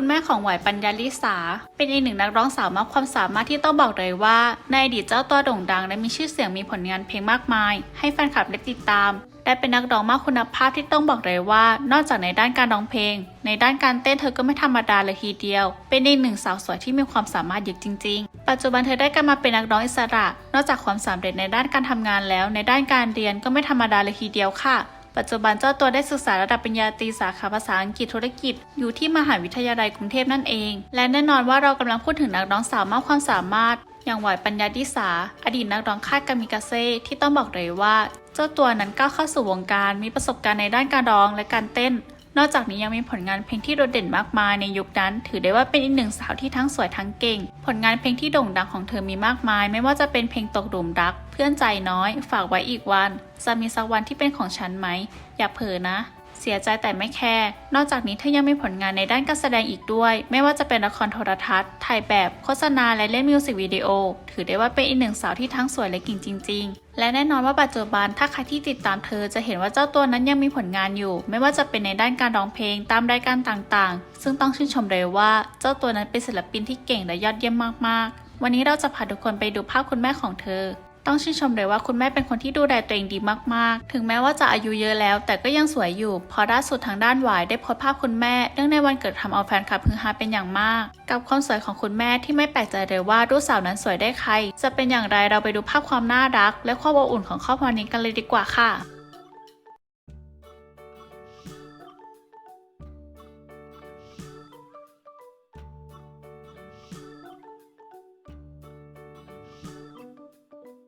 คุณแม่ของหวายปัญญาลิสา เป็นอีกหนึ่งนักร้องสาวมากความสามารถที่ต้องบอกเลยว่า ในอดีตเจ้าตัวโด่งดังและมีชื่อเสียงมีผลงานเพลงมากมาย ให้แฟนคลับได้ติดตามและเป็นนักร้องมากคุณภาพที่ต้องบอกเลยว่า นอกจากในด้านการร้องเพลง ในด้านการเต้นเธอก็ไม่ธรรมดาเลยทีเดียว เป็นอีกหนึ่งสาวสวยที่มีความสามารถเยอะจริง ๆ ปัจจุบันเธอได้กลับมาเป็นนักร้องอิสระ นอกจากความสำเร็จในด้านการทำงานแล้ว ในด้านการเรียนก็ไม่ธรรมดาเลยทีเดียวค่ะ ปัจจุบันเจ้าตัวได้ศึกษาระดับปริญญาตรีสาขาภาษาอังกฤษธุรกิจ อยู่ที่มหาวิทยาลัยกรุงเทพนั่นเอง และแน่นอนว่าเรากำลังพูดถึงนักร้องสาวมากความสามารถ อย่างหวายปัญญาดิสา อดีตนักร้องค่ายกามิกาเซ่ที่ต้องบอกเลยว่า เจ้าตัวนั้นก้าวเข้าสู่วงการมีประสบการณ์ในด้านการร้องและการเต้น นอกจากนี้ยังมีผลงานเพลงที่โดดเด่นมากมายในยุคนั้น ถือได้ว่าเป็นอีกหนึ่งสาวที่ทั้งสวยทั้งเก่ง ผลงานเพลงที่โด่งดังของเธอมีมากมาย ไม่ว่าจะเป็นเพลงตกหลุมรัก เพื่อนใจน้อย ฝากไว้อีกวัน จะมีสักวันที่เป็นของฉันไหม อย่าเผลอนะ เสียใจแต่ไม่แคร์นอกจากนี้เธอยังมีผลงานในด้านการแสดงอีกด้วย ไม่ว่าจะเป็นละครโทรทัศน์ถ่ายแบบโฆษณาและเล่นมิวสิกวิดีโอ ถือได้ว่าเป็นอีกหนึ่งสาวที่ทั้งสวยและเก่งจริง ๆ และแน่นอนว่าปัจจุบันถ้าใครที่ติดตามเธอจะเห็นว่าเจ้าตัวนั้นยังมีผลงานอยู่ ไม่ว่าจะเป็นในด้านการร้องเพลงตามรายการต่างๆ ซึ่งต้องชื่นชมเลยว่าเจ้าตัวนั้นเป็นศิลปินที่เก่งและยอดเยี่ยมมากๆ วันนี้เราจะพาทุกคนไปดูภาพคุณแม่ของเธอ ต้องชื่นชมเลยว่าคุณแม่เป็นคนที่ดูแลตัวเองดีมากๆ ถึงแม้ว่าจะอายุเยอะแล้ว แต่ก็ยังสวยอยู่ พอล่าสุดทางด้านวายได้โพสภาพคุณแม่เนื่องในวันเกิดทำเอาแฟนคลับฮือฮาเป็นอย่างมาก กับความสวยของคุณแม่ที่ไม่แปลกใจเลยว่าลูกสาวนั้นสวยได้ใคร จะเป็นอย่างไรเราไปดูภาพความน่ารัก และความอบอุ่นของครอบครัวนี้กันเลยดีกว่าค่ะ